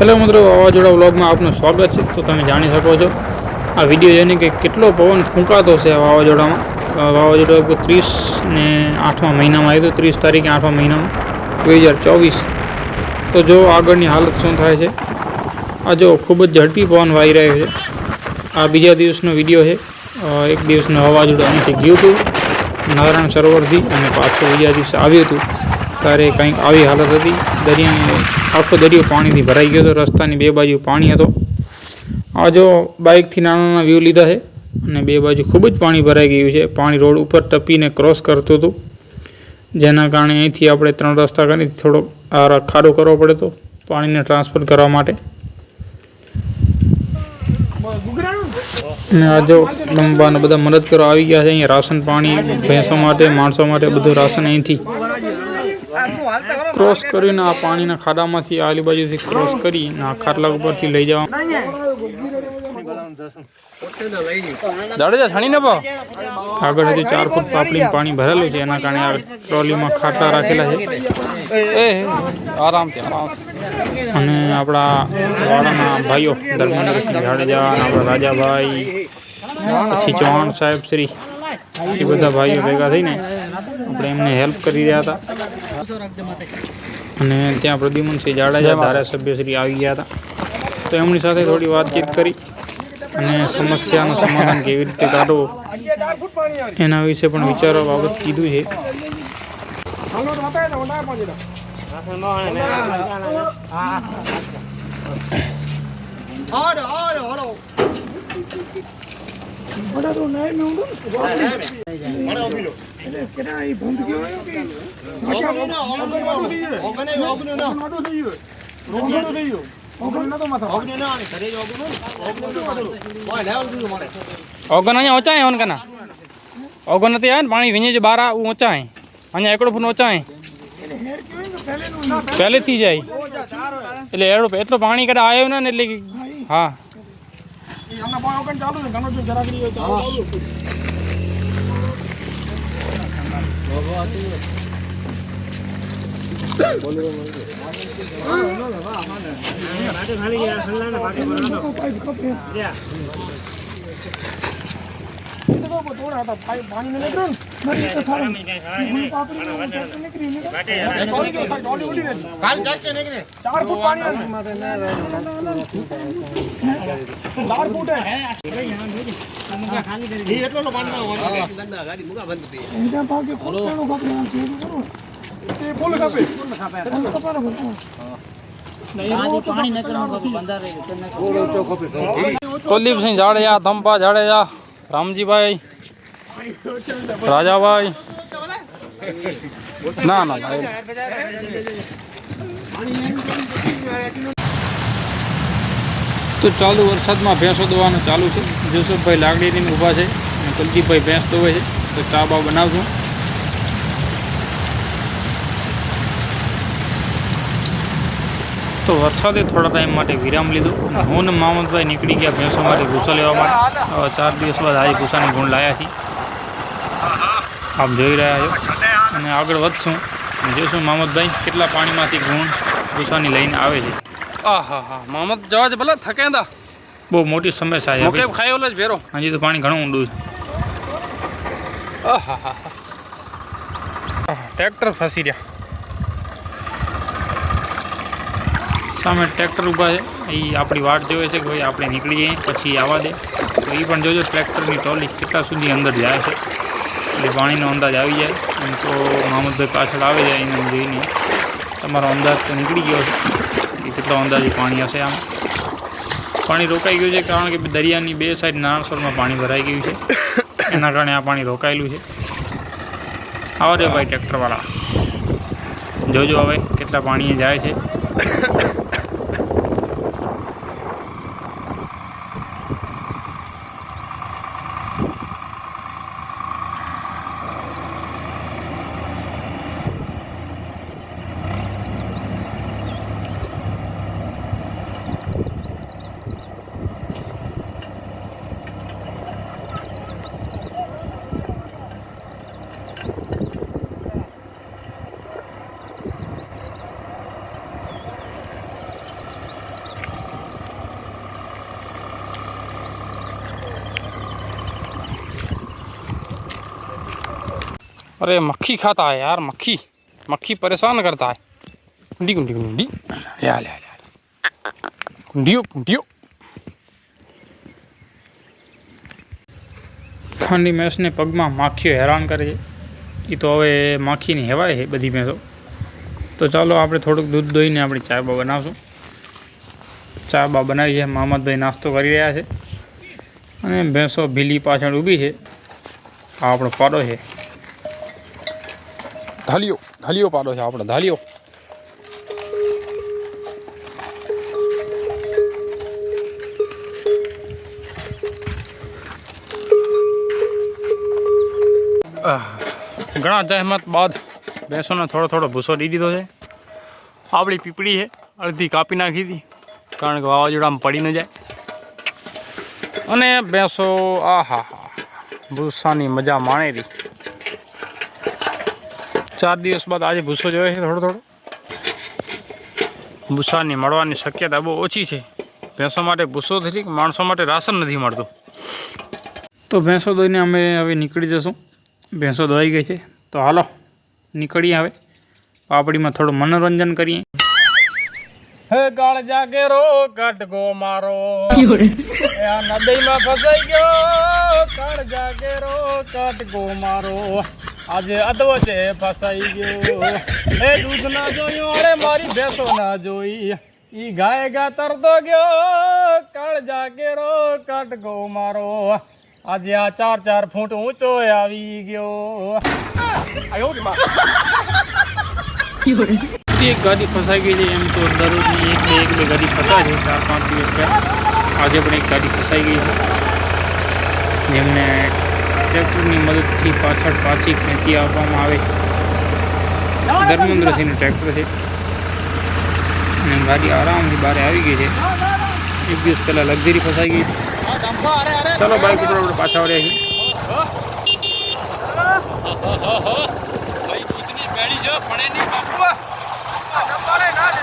Hello મિત્રો, વાવાઝોડા વ્લોગમાં આપનું સ્વાગત છે. તો તમે જાણી શકો છો, આ વીડિયો જોઈને કે કેટલો પવન ફૂંકાતો છે વાવાઝોડામાં. વાવાઝોડા ત્રીસ ને આઠમા મહિનામાં આવ્યું હતું, ત્રીસ તારીખે આઠમા મહિનામાં, બે હજાર ચોવીસ. તો જો આગળની હાલત શું થાય છે? આ જો ખૂબ જ ઝડપી પવન વાઈ રહ્યો છે. આ બીજા દિવસનો વીડિયો છે. એક દિવસનું વાવાઝોડું અહીંથી ગયું હતું. નારાયણ સરોવરથી અને પાછું બીજા દિવસે આવ્યું હતું. ત્યારે કંઈક આવી હાલત હતી. દરિયાની આખો દરિયો પાણીથી ભરાઈ ગયો હતો. રસ્તાની બે બાજુ પાણી હતો. આ જો બાઇકથી નાના નાના વ્યૂ લીધા છે અને બે બાજુ ખૂબ જ પાણી ભરાઈ ગયું છે. પાણી રોડ ઉપર ટપીને ક્રોસ કરતું હતું. જેના કારણે અહીંથી આપણે ત્રણ રસ્તા કરી થોડો ખાડો કરવો પડે તો પાણીને ટ્રાન્સફર કરવા માટે. અને આ લંબાને બધા મદદ કરવા આવી ગયા છે. અહીંયા રાશન પાણી, ભેંસો માટે, માણસો માટે બધું રાશન અહીંથી ક્રોસ કરીને આ પાણીના ખાડામાંથી આલી બાજુથી ક્રોસ કરી આ ખાટલા ઉપરથી લઈ જવા. જાડેજા છાણી ને પાવ આગળ હજી ચાર ફૂટ પાપડી પાણી ભરેલું છે એના કારણે આ ટ્રોલીમાં ખાટલા રાખેલા છે. એ આરામથી આરામ અને આપણા વાળાના ભાઈઓ ધર્મેન્દ્રસિંહ જાડેજા આપણા રાજાભાઈ પછી ચૌહાણ સાહેબ શ્રી એ બધા ભાઈઓ ભેગા થઈને આપણે એમને હેલ્પ કરી રહ્યા હતા. અને ત્યાં પ્રદ્યુમનસિંહ જાડેજા ધારાસભ્યશ્રી આવી ગયા હતા. તો એમની સાથે થોડી વાતચીત કરી અને સમસ્યાનું સમાધાન કેવી રીતે કાઢવું એના વિશે પણ વિચારવા બાબત કીધું છે. ઓગન અહીંયા ઓચાય હે ઓન કના ઓગન નથી આવે ને? પાણી વિഞ്ഞે જો બાર આવું ઓચાય હે અહીંયા એકડો ફૂટ ઓચાય હે પહેલેથી જાય. એટલે એટલો પાણી કદાચ આવ્યો ને એટલે એમના ભાવ વગર ચાલુ છે? ઘણો જો જરા કરી હોય તો ચાલુ. ખાલી ખાલી કે હા ચાર ફૂટ પાણી ચાર ફૂટ. હે એ ફૂલ કાપે. કુલદીપસિંહ જાડેજા ધંપા જાડેજા રામજીભાઈ રાજાભાઈ. ના ના તો ચાલુ વરસાદમાં ભેંસો દોવાનું ચાલુ છે. જુસુફભાઈ લાકડીની ઊભા છે અને કુલદીપભાઈ ભેંસ દોવે છે. તો ચા બા બનાવશું. તો વરસાદે થોડા ટાઈમ માટે વિરામ લીધો. હું ને મામદભાઈ નીકળી ગયા ભેંસો માટે ભૂસો લેવા માટે. ચાર દિવસ બાદ આજે ભૂસાની ગુણ લાયા છીએ. આપ જોઈ રહ્યા છો. અને આગળ વધશું. અને જોઈશું મામદભાઈ કેટલા પાણીમાંથી ગુણ ભૂસાની લઈને આવે છે. આહા હા. મહમદ જવા જ ભલે થકેંદા બહુ મોટી સમસ્યા છે. મોકે ભાઈ. ખાયો જ ભેરો. હજી તો પાણી ઘણું ઊંડું છે. આહા હા ટ્રેક્ટર ફસી રહ્યા. સામે ટ્રેક્ટર ઊભા છે. એ આપણી વાટ જોવે છે કે ભાઈ આપણે નીકળી જઈએ પછી આવવા દે. તો એ પણ જોજો ટ્રેક્ટરની ટ્રોલી કેટલા સુધી અંદર જાય છે. એટલે પાણીનો અંદાજ આવી જાય. એમ તો મામદભાઈ પાછળ આવે જાય એને જોઈને. તમારો અંદાજ તો નીકળી ગયો છે. કે કેટલો અંદાજે પાણી હશે આમ. પાણી રોકાઈ ગયું છે કારણ કે દરિયાની બે સાઈડ નારણસરમાં પાણી ભરાઈ ગયું છે. એના કારણે આ પાણી રોકાયેલું છે. આવો રે ભાઈ ટ્રેક્ટરવાળા. જોજો હવે કેટલા પાણીએ જાય છે. अरे मक्खी खाता है यार मक्खी मक्खी परेशान करता है कुंडी कुंडी कुंडी ले आ, ले आ, ले आ। कुंडियो कुंडियो ખાંડી ભેંસને પગમાં માખીઓ હેરાન કરે છે એ તો હવે માખીની હેવાય છે બધી ભેંસો તો ચાલો આપણે થોડુંક દૂધ દોઈને આપણી ચા બા બનાવશું ચા બા બનાવી છે મહમ્મદભાઈ નાસ્તો કરી રહ્યા છે અને ભેંસો ભીલી પાછળ ઊભી છે આ આપણો પાડો છે ધાલિયો ધાલિયો પાડો છે આપણે ધાલિયો ઘણા જહેમત બાદ ભેંસોને થોડો થોડો ભૂસો દઈ દીધો છે. આપણી પીપળી છે, અડધી કાપી નાખી હતી, કારણ કે વાવાઝોડામાં પડી ન જાય. અને ભેંસો આ હા હા ભૂસાની મજા માણી રહી ચાર દિવસ બાદ આજે ભૂસો જોયો છે થોડો થોડો. ભૂસાની મળવાની શક્યતા બહુ ઓછી છે. ભેંસો માટે ભૂસો થઈ માણસો માટે રાશન નથી મળતું. તો ભેંસો દોઈને અમે હવે નીકળી જશું. ભેંસો દોઈ ગઈ છે. તો હાલો નીકળીએ હવે. પાપડીમાં થોડું મનોરંજન કરીએ. હે ગાળ જાગે રો કટગો મારો. આ નદીમાં ફસાઈ ગયો. કાળ જાગે રો કટગો મારો. આજે અદવચે ફસાઈ ગયો. એ દૂધ ના જોયું, અરે મારી ભેંસો ના જોઈ. ઈ ગાય ગા તરતો ગયો, કાળ જાગેરો રો કટગો મારો. આજે આ ચાર ચાર ફૂટ ઊંચો આવી ગયો. એક ગાડી ફસાઈ ગઈ છે, એમ તો દરરોજની એક બે એક બે ગાડી ફસાય છે, ચાર પાંચ દિવસ આજે પણ એક ગાડી ફસાઈ ગઈ છે. જેમને ટ્રેક્ટરની મદદથી પાછળ પાછી ખેંચી આપવામાં આવે. ધર્મેન્દ્રસિંહનું ટ્રેક્ટર છે. અને ગાડી આરામથી બહાર આવી ગઈ છે. એક દિવસ પહેલાં લક્ઝરી ફસાઈ ગઈ. ચાલો બાઇક ઉપર આપણે પાછા વળ્યા છીએ.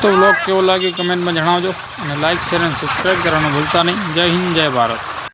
તો વ્લોગ કેવો લાગે કમેન્ટમાં જણાવજો. અને લાઇક શેર અને સબસ્ક્રાઈબ કરવાનું ભૂલતા નહીં. જય હિન્દ, જય ભારત.